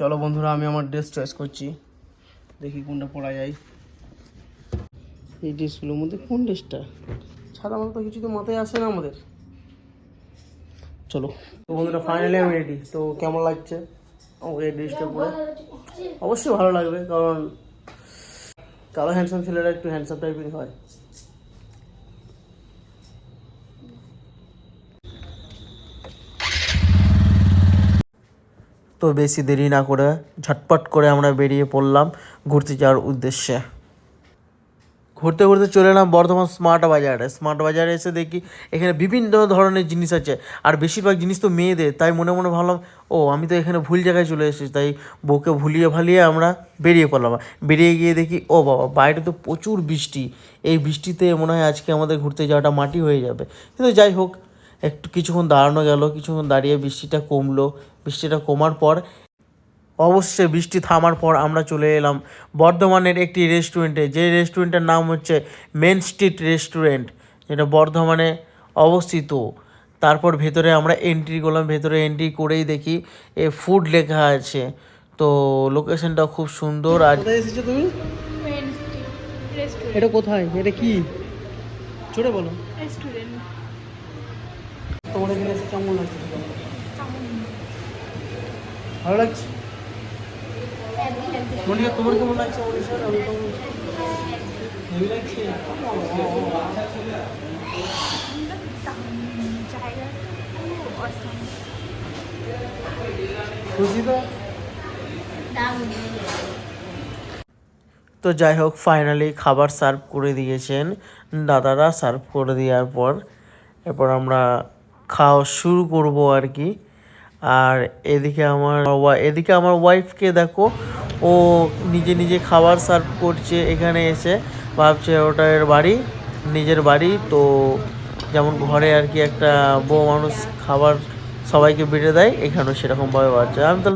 চলো বন্ধুরা, আমি আমার ড্রেস চয়েস করছি। দেখি কোনটা পরা যায়। এই ড্রেসগুলোর মধ্যে কোন ড্রেসটা সাদা মাথা তো কিছু তো মাথায় আসে না আমাদের। চলো। তো বন্ধুরা ফাইনালি আমি রেডি তো কেমন লাগছে এই ড্রেসটা পরে? অবশ্যই ভালো লাগবে, কারণ কালো হ্যান্ডসাম ছেলেরা একটু হ্যান্ডসাম টাইপের হয়। তো বেশি দেরি না করে ঝটপট করে আমরা বেরিয়ে পড়লাম ঘুরতে যাওয়ার উদ্দেশ্যে। ঘুরতে ঘুরতে চলে এলাম বর্ধমান স্মার্ট বাজারে। স্মার্ট বাজারে এসে দেখি এখানে বিভিন্ন ধরনের জিনিস আছে। আর বেশিরভাগ জিনিস তো মেয়েদের। তাই মনে মনে ভাবলাম, ও, আমি তো এখানে ভুল জায়গায় চলে এসেছি। তাই বউকে ভুলিয়ে ভালিয়ে আমরা বেরিয়ে পড়লাম। বেরিয়ে গিয়ে দেখি, ও বাবা, বাইরে তো প্রচুর বৃষ্টি। এই বৃষ্টিতে মনে হয় আজকে আমাদের ঘুরতে যাওয়াটা মাটি হয়ে যাবে। কিন্তু যাই হোক একটু কিছুক্ষণ দাঁড়ানো গেল কিছুক্ষণ দাঁড়িয়ে বৃষ্টিটা কমলো। বৃষ্টিটা কমার পর অবশ্যই বৃষ্টি থামার পর আমরা চলে এলাম বর্ধমানের একটি রেস্টুরেন্টে। যে রেস্টুরেন্টের নাম হচ্ছে মেন স্ট্রিট রেস্টুরেন্ট যেটা বর্ধমানে অবস্থিত। তারপর ভেতরে আমরা এন্ট্রি করলাম ভেতরে এন্ট্রি করেই দেখি এ ফুড লেখা আছে। তো লোকেশনটা খুব সুন্দর আর এসেছ তুমি? স্ট্রিট রেস্টুরেন্ট এটা কোথায়? এটা কি? ছোটে বলো। রেস্টুরেন্ট। তোমার এখানে এসে কেমন লাগছে? ভালো লাগছে? মনিকা, তোমার কেমন লাগছে? তো যাই হোক ফাইনালি খাবার সার্ভ করে দিয়েছেন। দাদারা সার্ভ করে দেওয়ার পর, এরপর আমরা খাওয়া শুরু করব আর কি। আর এদিকে আমার এদিকে আমার ওয়াইফকে দেখো, ও নিজে নিজে খাবার সার্ভ করছে, এখানে এসে ভাবছে ওটা এর বাড়ি, নিজের বাড়ি। তো যেমন ঘরে আর কি একটা বউ মানুষ খাবার সবাইকে বেড়ে দেয়, এখানেও সেরকমভাবে বাড়ছে। আমি তাহলে